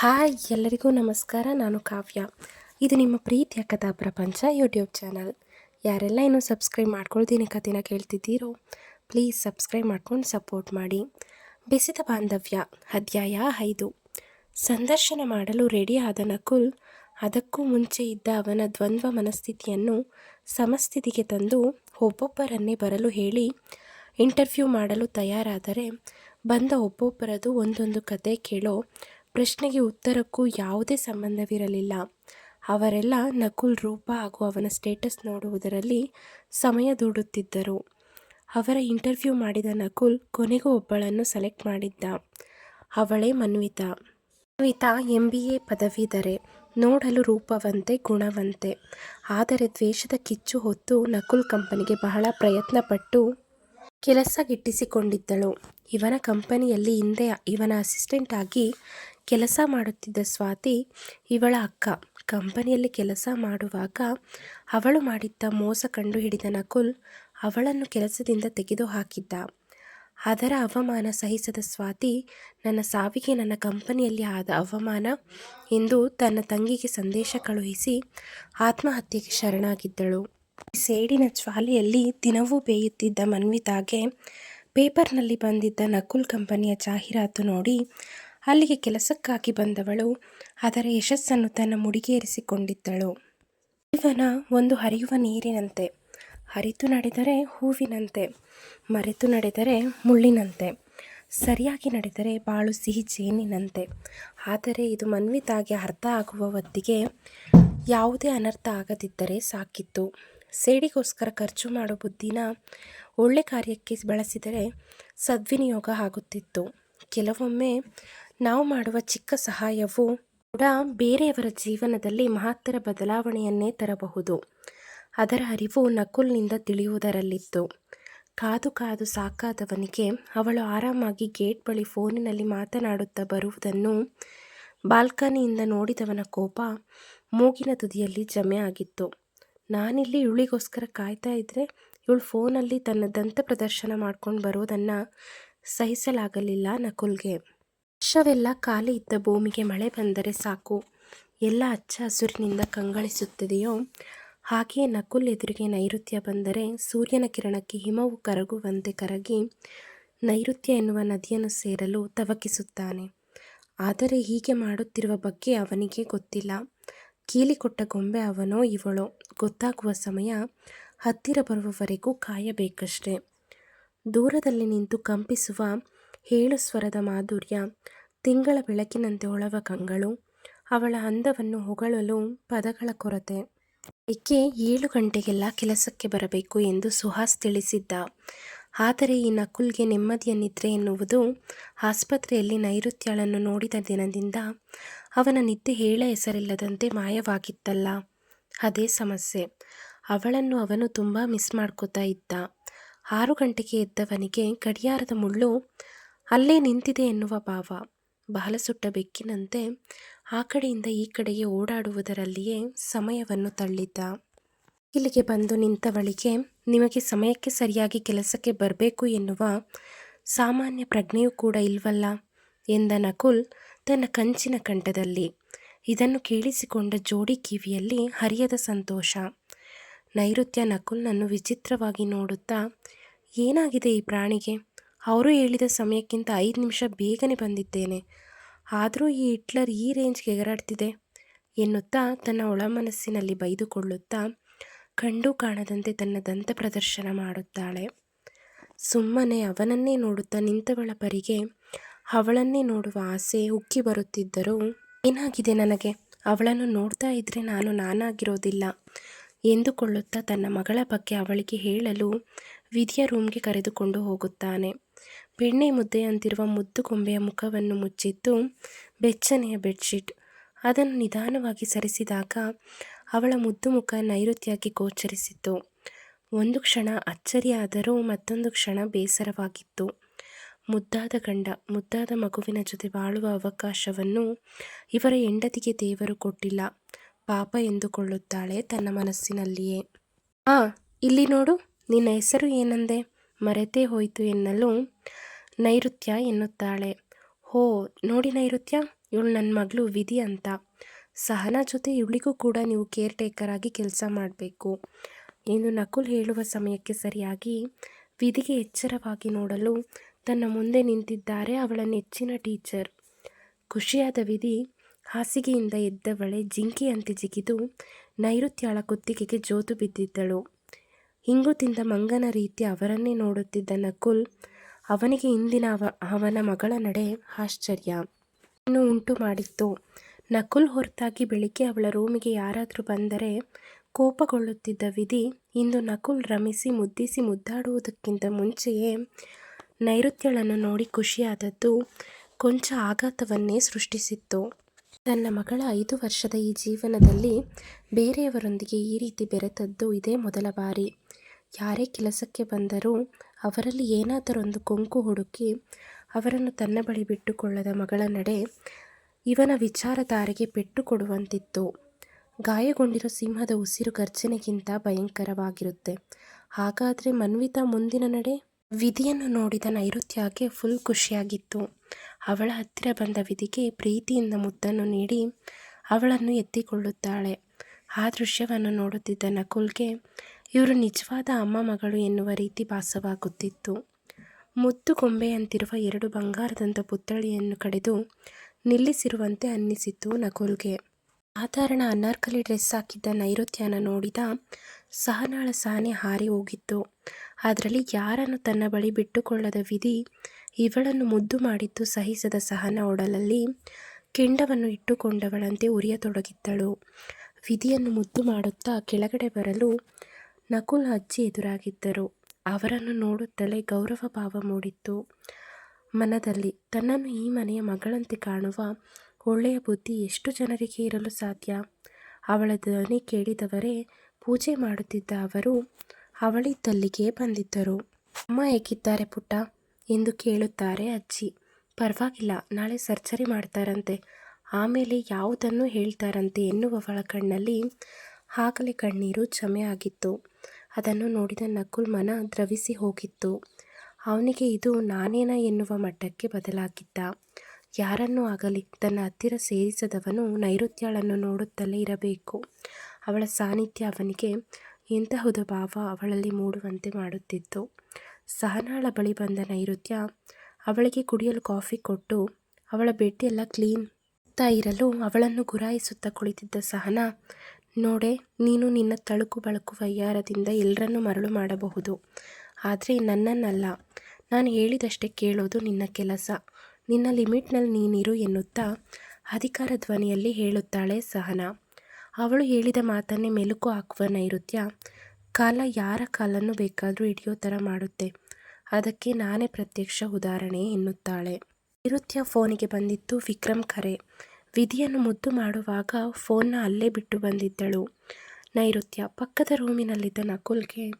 Hi, ಎಲ್ಲರಿಗೂ ನಮಸ್ಕಾರ. ನಾನು ಕಾವ್ಯ. ಇದು ನಿಮ್ಮ ಪ್ರೀತಿಯ ಕಥಾ ಪ್ರಪಂಚ ಯೂಟ್ಯೂಬ್ ಚಾನಲ್. ಯಾರೆಲ್ಲ ಇನ್ನೂ ಸಬ್ಸ್ಕ್ರೈಬ್ ಮಾಡ್ಕೊಳ್ತೀನಿ ಕಥೆನ ಕೇಳ್ತಿದ್ದೀರೋ, ಪ್ಲೀಸ್ ಸಬ್ಸ್ಕ್ರೈಬ್ ಮಾಡ್ಕೊಂಡು ಸಪೋರ್ಟ್ ಮಾಡಿ. ಬೆಸೆದ ಬಾಂಧವ್ಯ, ಅಧ್ಯಾಯ ಐದು. ಸಂದರ್ಶನ ಮಾಡಲು ರೆಡಿಯಾದ ನಕುಲ್, ಅದಕ್ಕೂ ಮುಂಚೆ ಇದ್ದ ಅವನ ದ್ವಂದ್ವ ಮನಸ್ಥಿತಿಯನ್ನು ಸಮಸ್ಥಿತಿಗೆ ತಂದು ಒಬ್ಬೊಬ್ಬರನ್ನೇ ಬರಲು ಹೇಳಿ ಇಂಟರ್ವ್ಯೂ ಮಾಡಲು ತಯಾರಾದರೆ ಬಂದ ಒಬ್ಬೊಬ್ಬರದು ಒಂದೊಂದು ಕತೆ ಕೇಳೋ ಪ್ರಶ್ನೆಗೆ ಉತ್ತರಕ್ಕೂ ಯಾವುದೇ ಸಂಬಂಧವಿರಲಿಲ್ಲ. ಅವರೆಲ್ಲ ನಕುಲ್ ರೂಪ ಹಾಗೂ ಅವನ ಸ್ಟೇಟಸ್ ನೋಡುವುದರಲ್ಲಿ ಸಮಯ ದೂಡುತ್ತಿದ್ದರು. ಅವರ ಇಂಟರ್ವ್ಯೂ ಮಾಡಿದ ನಕುಲ್ ಕೊನೆಗೂ ಒಬ್ಬಳನ್ನು ಸೆಲೆಕ್ಟ್ ಮಾಡಿದ್ದ. ಅವಳೇ Manvitha. Manvitha M B A ಪದವೀಧರೆ. ನೋಡಲು ರೂಪವಂತೆ, ಗುಣವಂತೆ. ಆದರೆ ದ್ವೇಷದ ಕಿಚ್ಚು ಹೊತ್ತು ನಕುಲ್ ಕಂಪನಿಗೆ ಬಹಳ ಪ್ರಯತ್ನಪಟ್ಟು ಕೆಲಸ ಗಿಟ್ಟಿಸಿಕೊಂಡಿದ್ದಳು. ಇವನ ಕಂಪನಿಯಲ್ಲಿ ಹಿಂದೆ ಇವನ ಅಸಿಸ್ಟೆಂಟ್ ಆಗಿ ಕೆಲಸ ಮಾಡುತ್ತಿದ್ದ ಸ್ವಾತಿ, ಇವಳ ಅಕ್ಕ, ಕಂಪನಿಯಲ್ಲಿ ಕೆಲಸ ಮಾಡುವಾಗ ಅವಳು ಮಾಡಿದ್ದ ಮೋಸ ಕಂಡು ಹಿಡಿದ ನಕುಲ್ ಅವಳನ್ನು ಕೆಲಸದಿಂದ ತೆಗೆದುಹಾಕಿದ್ದ. ಅದರ ಅವಮಾನ ಸಹಿಸದ ಸ್ವಾತಿ, ನನ್ನ ಸಾವಿಗೆ ನನ್ನ ಕಂಪನಿಯಲ್ಲಿ ಆದ ಅವಮಾನ ಎಂದು ತನ್ನ ತಂಗಿಗೆ ಸಂದೇಶ ಕಳುಹಿಸಿ ಆತ್ಮಹತ್ಯೆಗೆ ಶರಣಾಗಿದ್ದಳು. ಸೇಡಿನ ಜ್ವಾಲೆಯಲ್ಲಿ ದಿನವೂ ಬೇಯುತ್ತಿದ್ದ ಮನ್ವಿತಾಗೆ ಪೇಪರ್ನಲ್ಲಿ ಬಂದಿದ್ದ ನಕುಲ್ ಕಂಪನಿಯ ಜಾಹೀರಾತು ನೋಡಿ ಅಲ್ಲಿಗೆ ಕೆಲಸಕ್ಕಾಗಿ ಬಂದವಳು. ಅದರ ಯಶಸ್ಸನ್ನು ತನ್ನ ಮುಡಿಗೇರಿಸಿಕೊಂಡಿದ್ದಳು. ಜೀವನ ಒಂದು ಹರಿಯುವ ನೀರಿನಂತೆ. ಹರಿತು ನಡೆದರೆ ಹೂವಿನಂತೆ. ಮರೆತು ನಡೆದರೆ ಮುಳ್ಳಿನಂತೆ. ಸರಿಯಾಗಿ ನಡೆದರೆ ಬಾಳು ಸಿಹಿ ಜೇನಿನಂತೆ. ಆದರೆ ಇದು ಮನ್ವಿತಾಗೆ ಅರ್ಥ ಆಗುವ ಹೊತ್ತಿಗೆ ಯಾವುದೇ ಅನರ್ಥ ಆಗದಿದ್ದರೆ ಸಾಕಿತ್ತು. ಸೇಡಿಗೋಸ್ಕರ ಖರ್ಚು ಮಾಡೋ ಬುದ್ಧಿನ ಒಳ್ಳೆ ಕಾರ್ಯಕ್ಕೆ ಬಳಸಿದರೆ ಸದ್ವಿನಿಯೋಗ ಆಗುತ್ತಿತ್ತು. ಕೆಲವೊಮ್ಮೆ ನಾವು ಮಾಡುವ ಚಿಕ್ಕ ಸಹಾಯವು ಕೂಡ ಬೇರೆಯವರ ಜೀವನದಲ್ಲಿ ಮಹತ್ತರ ಬದಲಾವಣೆಯನ್ನೇ ತರಬಹುದು. ಅದರ ಅರಿವು ನಕುಲ್ನಿಂದ ತಿಳಿಯುವುದರಲ್ಲಿತ್ತು. ಕಾದು ಕಾದು ಸಾಕಾದವನಿಗೆ ಅವಳು ಆರಾಮಾಗಿ ಗೇಟ್ ಬಳಿ ಫೋನಿನಲ್ಲಿ ಮಾತನಾಡುತ್ತಾ ಬರುವುದನ್ನು ಬಾಲ್ಕನಿಯಿಂದ ನೋಡಿದವನ ಕೋಪ ಮೂಗಿನ ತುದಿಯಲ್ಲಿ ಜಮೆ ಆಗಿತ್ತು. ನಾನಿಲ್ಲಿ ಇವಳಿಗೋಸ್ಕರ ಕಾಯ್ತಾ ಇದ್ದರೆ ಇವಳು ಫೋನಲ್ಲಿ ತನ್ನ ದಂತ ಪ್ರದರ್ಶನ ಮಾಡ್ಕೊಂಡು ಬರೋದನ್ನು ಸಹಿಸಲಾಗಲಿಲ್ಲ ನಕುಲ್ಗೆ. ವರ್ಷವೆಲ್ಲ ಖಾಲಿ ಇದ್ದ ಭೂಮಿಗೆ ಮಳೆ ಬಂದರೆ ಸಾಕು. ಎಲ್ಲ ಹಚ್ಚ ಹಸುರಿನಿಂದ ಕಂಗಳಿಸುತ್ತದೆಯೋ? ಹಾಗೆಯೇ ನಕುಲ್ ಎದುರಿಗೆ ನೈಋತ್ಯ ಬಂದರೆ ಸೂರ್ಯನ ಕಿರಣಕ್ಕೆ ಹಿಮವು ಕರಗುವಂತೆ ಕರಗಿ ನೈಋತ್ಯ ಎನ್ನುವ ನದಿಯನ್ನು ಸೇರಲು ತವಕಿಸುತ್ತಾನೆ. ಆದರೆ ಹೀಗೆ ಮಾಡುತ್ತಿರುವ ಬಗ್ಗೆ ಅವನಿಗೆ ಗೊತ್ತಿಲ್ಲ. ಕೀಲಿಕೊಟ್ಟ ಗೊಂಬೆ ಅವನೋ ಇವಳೋ ಗೊತ್ತಾಗುವ ಸಮಯ ಹತ್ತಿರ ಬರುವವರೆಗೂ ಕಾಯಬೇಕಷ್ಟೆ. ದೂರದಲ್ಲಿ ನಿಂತು ಕಂಪಿಸುವ ಹೇಳು ಸ್ವರದ ಮಾಧುರ್ಯ, ತಿಂಗಳ ಬೆಳಕಿನಂತೆ ಹೊಳವ ಕಂಗಳು, ಅವಳ ಅಂದವನ್ನು ಹೊಗಳಲು ಪದಗಳ ಕೊರತೆ. ಏಕೆ ಏಳು ಗಂಟೆಗೆಲ್ಲ ಕೆಲಸಕ್ಕೆ ಬರಬೇಕು ಎಂದು ಸುಹಾಸ್ ತಿಳಿಸಿದ್ದ. ಆದರೆ ಈ ನಕುಲ್ಗೆ ನೆಮ್ಮದಿಯ ನಿದ್ರೆ ಎನ್ನುವುದು ಆಸ್ಪತ್ರೆಯಲ್ಲಿ ನೈಋತ್ಯಳನ್ನು ನೋಡಿದ ದಿನದಿಂದ ಅವನ ನಿದ್ದೆ ಹೇಳ ಹೆಸರಿಲ್ಲದಂತೆ ಮಾಯವಾಗಿತ್ತಲ್ಲ. ಅದೇ ಸಮಸ್ಯೆ. ಅವಳನ್ನು ಅವನು ತುಂಬ ಮಿಸ್ ಮಾಡ್ಕೋತಾ ಇದ್ದ. ಆರು ಗಂಟೆಗೆ ಎದ್ದವನಿಗೆ ಗಡಿಯಾರದ ಮುಳ್ಳು ಅಲ್ಲೇ ನಿಂತಿದೆ ಎನ್ನುವ ಭಾವ. ಬಹಳ ಸುಟ್ಟ ಬೆಕ್ಕಿನಂತೆ ಆ ಕಡೆಯಿಂದ ಈ ಕಡೆಗೆ ಓಡಾಡುವುದರಲ್ಲಿಯೇ ಸಮಯವನ್ನು ತಳ್ಳಿದ್ದ. ಇಲ್ಲಿಗೆ ಬಂದು ನಿಂತವಳಿಗೆ, ನಿಮಗೆ ಸಮಯಕ್ಕೆ ಸರಿಯಾಗಿ ಕೆಲಸಕ್ಕೆ ಬರಬೇಕು ಎನ್ನುವ ಸಾಮಾನ್ಯ ಪ್ರಜ್ಞೆಯೂ ಕೂಡ ಇಲ್ವಲ್ಲ? ಎಂದ ನಕುಲ್ ತನ್ನ ಕಂಚಿನ ಕಂಠದಲ್ಲಿ. ಇದನ್ನು ಕೇಳಿಸಿಕೊಂಡ ಜೋಡಿ ಕಿವಿಯಲ್ಲಿ ಹರಿಯದ ಸಂತೋಷ. ನೈಋತ್ಯ ನಕುಲ್ನನ್ನು ವಿಚಿತ್ರವಾಗಿ ನೋಡುತ್ತಾ, ಏನಾಗಿದೆ ಈ ಪ್ರಾಣಿಗೆ? ಅವರು ಹೇಳಿದ ಸಮಯಕ್ಕಿಂತ ಐದು ನಿಮಿಷ ಬೇಗನೆ ಬಂದಿದ್ದೇನೆ. ಆದರೂ ಈ ಹಿಟ್ಲರ್ ಈ ರೇಂಜ್ಗೆ ಎಗರಾಡ್ತಿದೆ ಎನ್ನುತ್ತಾ ತನ್ನ ಒಳಮನಸ್ಸಿನಲ್ಲಿ ಬೈದುಕೊಳ್ಳುತ್ತಾ, ಕಂಡು ಕಾಣದಂತೆ ತನ್ನ ದಂತ ಪ್ರದರ್ಶನ ಮಾಡುತ್ತಾಳೆ. ಸುಮ್ಮನೆ ಅವನನ್ನೇ ನೋಡುತ್ತಾ ನಿಂತವಳ ಪರಿಗೆ ಅವಳನ್ನೇ ನೋಡುವ ಆಸೆ ಉಕ್ಕಿ ಬರುತ್ತಿದ್ದರೂ, ಏನಾಗಿದೆ ನನಗೆ? ಅವಳನ್ನು ನೋಡ್ತಾ ಇದ್ದರೆ ನಾನು ನಾನಾಗಿರೋದಿಲ್ಲ. ಎಂದುಕೊಳ್ಳುತ್ತಾ ತನ್ನ ಮಗಳ ಬಗ್ಗೆ ಅವಳಿಗೆ ಹೇಳಲು ವಿಧಿಯ ರೂಮ್ಗೆ ಕರೆದುಕೊಂಡು ಹೋಗುತ್ತಾನೆ. ಬೆಣ್ಣೆ ಮುದ್ದೆಯಂತಿರುವ ಮುದ್ದು ಕೊಂಬೆಯ ಮುಖವನ್ನು ಮುಚ್ಚಿದ್ದು ಬೆಚ್ಚನೆಯ ಬೆಡ್ಶೀಟ್. ಅದನ್ನು ನಿಧಾನವಾಗಿ ಸರಿಸಿದಾಗ ಅವಳ ಮುದ್ದು ಮುಖ ನೈಋತ್ಯಕ್ಕೆ ಗೋಚರಿಸಿತು ಒಂದು ಕ್ಷಣ ಅಚ್ಚರಿಯಾದರೂ ಮತ್ತೊಂದು ಕ್ಷಣ ಬೇಸರವಾಗಿತ್ತು. ಮುದ್ದಾದ ಗಂಡ, ಮುದ್ದಾದ ಮಗುವಿನ ಜೊತೆ ಬಾಳುವ ಅವಕಾಶವನ್ನು ಇವರ ಹೆಂಡತಿಗೆ ದೇವರು ಕೊಟ್ಟಿಲ್ಲ. ಪಾಪ ಎಂದುಕೊಳ್ಳುತ್ತಾಳೆ ತನ್ನ ಮನಸ್ಸಿನಲ್ಲಿಯೇ. ಆ, ಇಲ್ಲಿ ನೋಡು, ನಿನ್ನ ಹೆಸರು ಏನಂದೆ? ಮರೆತೇ ಹೋಯಿತು ಎನ್ನಲು ನೈಋತ್ಯ ಎನ್ನುತ್ತಾಳೆ. ಹೋ, ನೋಡಿ ನೈಋತ್ಯ, ಇವಳು ನನ್ನ ಮಗಳು ವಿಧಿ ಅಂತ. ಸಹನಾ ಜೊತೆ ಇವಳಿಗೂ ಕೂಡ ನೀವು ಕೇರ್ ಟೇಕರ್ ಆಗಿ ಕೆಲಸ ಮಾಡಬೇಕು. ಎಂದು ನಕುಲ್ ಹೇಳುವ ಸಮಯಕ್ಕೆ ಸರಿಯಾಗಿ ವಿಧಿಗೆ ಎಚ್ಚರವಾಗಿ ನೋಡಲು ತನ್ನ ಮುಂದೆ ನಿಂತಿದ್ದಾರೆ ಅವಳ ನೆಚ್ಚಿನ ಟೀಚರ್. ಖುಷಿಯಾದ ವಿಧಿ ಹಾಸಿಗೆಯಿಂದ ಎದ್ದವಳೆ ಜಿಂಕೆಯಂತೆ ಜಿಗಿದು ನೈಋತ್ಯಾಳ ಕುತ್ತಿಗೆಗೆ ಜೋತು ಬಿದ್ದಿದ್ದಳು. ಹಿಂಗು ತಿಂದ ಮಂಗನ ರೀತಿ ಅವರನ್ನೇ ನೋಡುತ್ತಿದ್ದ ನಕುಲ್, ಅವನಿಗೆ ಇಂದಿನ ಅವ, ಅವನ ಮಗಳ ನಡೆ ಆಶ್ಚರ್ಯ. ಇನ್ನು ಉಂಟು ಮಾಡಿತ್ತು. ನಕುಲ್ ಹೊರತಾಗಿ ಬೆಳಿಗ್ಗೆ ಅವಳ ರೂಮಿಗೆ ಯಾರಾದರೂ ಬಂದರೆ ಕೋಪಗೊಳ್ಳುತ್ತಿದ್ದ ವಿಧಿ ಇಂದು ನಕುಲ್ ರಮಿಸಿ ಮುದ್ದಿಸಿ ಮುದ್ದಾಡುವುದಕ್ಕಿಂತ ಮುಂಚೆಯೇ ನೈಋತ್ಯಳನ್ನು ನೋಡಿ ಖುಷಿಯಾದದ್ದು ಕೊಂಚ ಆಘಾತವನ್ನೇ ಸೃಷ್ಟಿಸಿತ್ತು. ತನ್ನ ಮಗಳ ಐದು ವರ್ಷದ ಈ ಜೀವನದಲ್ಲಿ ಬೇರೆಯವರೊಂದಿಗೆ ಈ ರೀತಿ ಬೆರೆತದ್ದು ಇದೇ ಮೊದಲ ಬಾರಿ. ಯಾರೇ ಕೆಲಸಕ್ಕೆ ಬಂದರೂ ಅವರಲ್ಲಿ ಏನಾದರೊಂದು ಕೊಂಕು ಹುಡುಕಿ ಅವರನ್ನು ತನ್ನ ಬಳಿ ಬಿಟ್ಟುಕೊಳ್ಳದ ಮಗಳ ನಡೆ ಇವನ ವಿಚಾರಧಾರೆಗೆ ಪೆಟ್ಟು ಕೊಡುವಂತಿತ್ತು ಗಾಯಗೊಂಡಿರೋ ಸಿಂಹದ ಉಸಿರು ಗರ್ಜನೆಗಿಂತ ಭಯಂಕರವಾಗಿರುತ್ತೆ. ಹಾಗಾದರೆ ಮನ್ವಿತಾ ಮುಂದಿನ ನಡೆ? ವಿಧಿಯನ್ನು ನೋಡಿದ ನೈಋತ್ಯಕ್ಕೆ ಫುಲ್ ಖುಷಿಯಾಗಿತ್ತು. ಅವಳ ಹತ್ತಿರ ಬಂದ ವಿಧಿಗೆ ಪ್ರೀತಿಯಿಂದ ಮುದ್ದನ್ನು ನೀಡಿ ಅವಳನ್ನು ಎತ್ತಿಕೊಳ್ಳುತ್ತಾಳೆ. ಆ ದೃಶ್ಯವನ್ನು ನೋಡುತ್ತಿದ್ದ ನಕುಲ್ಗೆ, ಇವರು ನಿಜವಾದ ಅಮ್ಮ ಮಗಳು ಎನ್ನುವ ರೀತಿ ಭಾಸವಾಗುತ್ತಿತ್ತು. ಮುತ್ತು ಕೊಂಬೆಯಂತಿರುವ ಎರಡು ಬಂಗಾರದಂಥ ಪುತ್ಥಳಿಯನ್ನು ಕಡೆದು ನಿಲ್ಲಿಸಿರುವಂತೆ ಅನ್ನಿಸಿತು ನಕುಲ್ಗೆ. ಸಾಧಾರಣ ಅನಾರ್ಕಲಿ ಡ್ರೆಸ್ ಹಾಕಿದ್ದ ನೈಋತ್ಯನ ನೋಡಿದ ಸಹನಾಳ ಸಹನೆ ಹಾರಿ ಹೋಗಿತ್ತು. ಅದರಲ್ಲಿ ಯಾರನ್ನು ತನ್ನ ಬಳಿ ಬಿಟ್ಟುಕೊಳ್ಳದ ವಿಧಿ ಇವಳನ್ನು ಮುದ್ದು ಮಾಡಿದ್ದು ಸಹಿಸದ ಸಹನ ಒಡಲಲ್ಲಿ ಕೆಂಡವನ್ನು ಇಟ್ಟುಕೊಂಡವಳಂತೆ ಉರಿಯತೊಡಗಿದ್ದಳು. ವಿಧಿಯನ್ನು ಮುದ್ದು ಮಾಡುತ್ತಾ ಕೆಳಗಡೆ ಬರಲು ನಕುಲ್ ಅಜ್ಜಿ ಎದುರಾಗಿದ್ದರು. ಅವರನ್ನು ನೋಡುತ್ತಲೇ ಗೌರವ ಭಾವ ಮೂಡಿತ್ತು. ಮನದಲ್ಲಿ, ತನ್ನನ್ನು ಈ ಮನೆಯ ಮಗಳಂತೆ ಕಾಣುವ ಒಳ್ಳೆಯ ಬುದ್ಧಿ ಎಷ್ಟು ಜನರಿಗೆ ಇರಲು ಸಾಧ್ಯ? ಅವಳ ಧ್ವನಿ ಕೇಳಿದವರೇ ಪೂಜೆ ಮಾಡುತ್ತಿದ್ದ ಅವರು ಅವಳಿದ್ದಲ್ಲಿಗೆ ಬಂದಿದ್ದರು. ಅಮ್ಮ ಹೇಗಿದ್ದಾರೆ ಪುಟ್ಟ? ಎಂದು ಕೇಳುತ್ತಾರೆ ಅಜ್ಜಿ. ಪರವಾಗಿಲ್ಲ, ನಾಳೆ ಸರ್ಜರಿ ಮಾಡ್ತಾರಂತೆ. ಆಮೇಲೆ ಯಾವುದನ್ನು ಹೇಳ್ತಾರಂತೆ ಎನ್ನುವವಳ ಕಣ್ಣಲ್ಲಿ ಆಗಲೇ ಕಣ್ಣೀರು ಜಮೆ ಆಗಿತ್ತು. ಅದನ್ನು ನೋಡಿದ ನಕುಲ್ ಮನ ದ್ರವಿಸಿ ಹೋಗಿತ್ತು. ಅವನಿಗೆ ಇದು ನಾನೇನ ಎನ್ನುವ ಮಟ್ಟಕ್ಕೆ ಬದಲಾಗಿದ್ದ. ಯಾರನ್ನು ಆಗಲಿ, ತನ್ನ ಹತ್ತಿರ ಸೇರಿಸದವನು ನೈಋತ್ಯಳನ್ನು ನೋಡುತ್ತಲೇ ಇರಬೇಕು. ಅವಳ ಸಾನ್ನಿಧ್ಯ ಅವನಿಗೆ ಎಂತಹುದ ಭಾವ ಅವಳಲ್ಲಿ ಮೂಡುವಂತೆ ಮಾಡುತ್ತಿತ್ತು. ಸಹನಾಳ ಬಳಿ ಬಂದ ನೈಋತ್ಯ ಅವಳಿಗೆ ಕುಡಿಯಲು ಕಾಫಿ ಕೊಟ್ಟು ಅವಳ ಬೆಡ್ ಎಲ್ಲ ಕ್ಲೀನ್ ತಾ ಇರಲು ಅವಳನ್ನು ಗುರಾಯಿಸುತ್ತಾ ಕುಳಿತಿದ್ದ ಸಹನ, ನೋಡೆ, ನೀನು ನಿನ್ನ ತಳುಕು ಬಳಕು ವೈಯಾರದಿಂದ ಎಲ್ಲರನ್ನೂ ಮರಳು ಮಾಡಬಹುದು. ಆದರೆ ನನ್ನನ್ನಲ್ಲ. ನಾನು ಹೇಳಿದಷ್ಟೇ ಕೇಳೋದು ನಿನ್ನ ಕೆಲಸ. ನಿನ್ನ ಲಿಮಿಟ್ನಲ್ಲಿ ನೀನಿರು ಎನ್ನುತ್ತಾ ಅಧಿಕಾರ ಧ್ವನಿಯಲ್ಲಿ ಹೇಳುತ್ತಾಳೆ ಸಹನ. ಅವಳು ಹೇಳಿದ ಮಾತನ್ನೇ ಮೆಲುಕು ಹಾಕುವ ನೈಋತ್ಯ ಕಾಲ ಯಾರ ಕಾಲನ್ನು ಬೇಕಾದರೂ ಹಿಡಿಯೋ ಥರ ಮಾಡುತ್ತೆ. ಅದಕ್ಕೆ ನಾನೇ ಪ್ರತ್ಯಕ್ಷ ಉದಾಹರಣೆ ಎನ್ನುತ್ತಾಳೆ. ನೈಋತ್ಯ ಫೋನಿಗೆ ಬಂದಿತ್ತು ವಿಕ್ರಮ್ ಕರೆ ವಿಧಿಯನ್ನು ಮುದ್ದು ಮಾಡುವಾಗ ಫೋನ್ನ ಅಲ್ಲೇ ಬಿಟ್ಟು ಬಂದಿದ್ದಳು. ನೈಋತ್ಯ ಪಕ್ಕದ ರೂಮಿನಲ್ಲಿದ್ದ ನಕುಲ್ಗೆ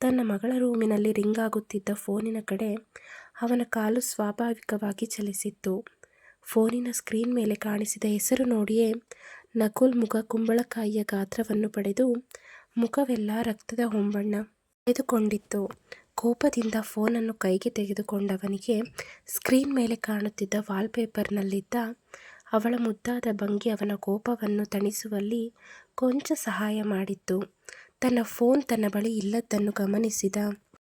ತನ್ನ ಮಗಳ ರೂಮಿನಲ್ಲಿ ರಿಂಗ್ ಆಗುತ್ತಿದ್ದ ಫೋನಿನ ಕಡೆ ಅವನ ಕಾಲು ಸ್ವಾಭಾವಿಕವಾಗಿ ಚಲಿಸಿತ್ತು. ಫೋನಿನ ಸ್ಕ್ರೀನ್ ಮೇಲೆ ಕಾಣಿಸಿದ ಹೆಸರು ನೋಡಿಯೇ ನಕುಲ್ ಮುಖ ಕುಂಬಳಕಾಯಿಯ ಗಾತ್ರವನ್ನು ಪಡೆದು ಮುಖವೆಲ್ಲ ರಕ್ತದ ಹೊಂಬಣ್ಣ ತೆಗೆದುಕೊಂಡಿತ್ತು. ಕೋಪದಿಂದ ಫೋನನ್ನು ಕೈಗೆ ತೆಗೆದುಕೊಂಡವನಿಗೆ ಸ್ಕ್ರೀನ್ ಮೇಲೆ ಕಾಣುತ್ತಿದ್ದ ವಾಲ್ಪೇಪರ್ನಲ್ಲಿದ್ದ ಅವಳ ಮುದ್ದಾದ ಭಂಗಿ ಅವನ ಕೋಪವನ್ನು ತಣಿಸುವಲ್ಲಿ ಕೊಂಚ ಸಹಾಯ ಮಾಡಿತ್ತು. ತನ್ನ ಫೋನ್ ತನ್ನ ಬಳಿ ಇಲ್ಲದ್ದನ್ನು ಗಮನಿಸಿದ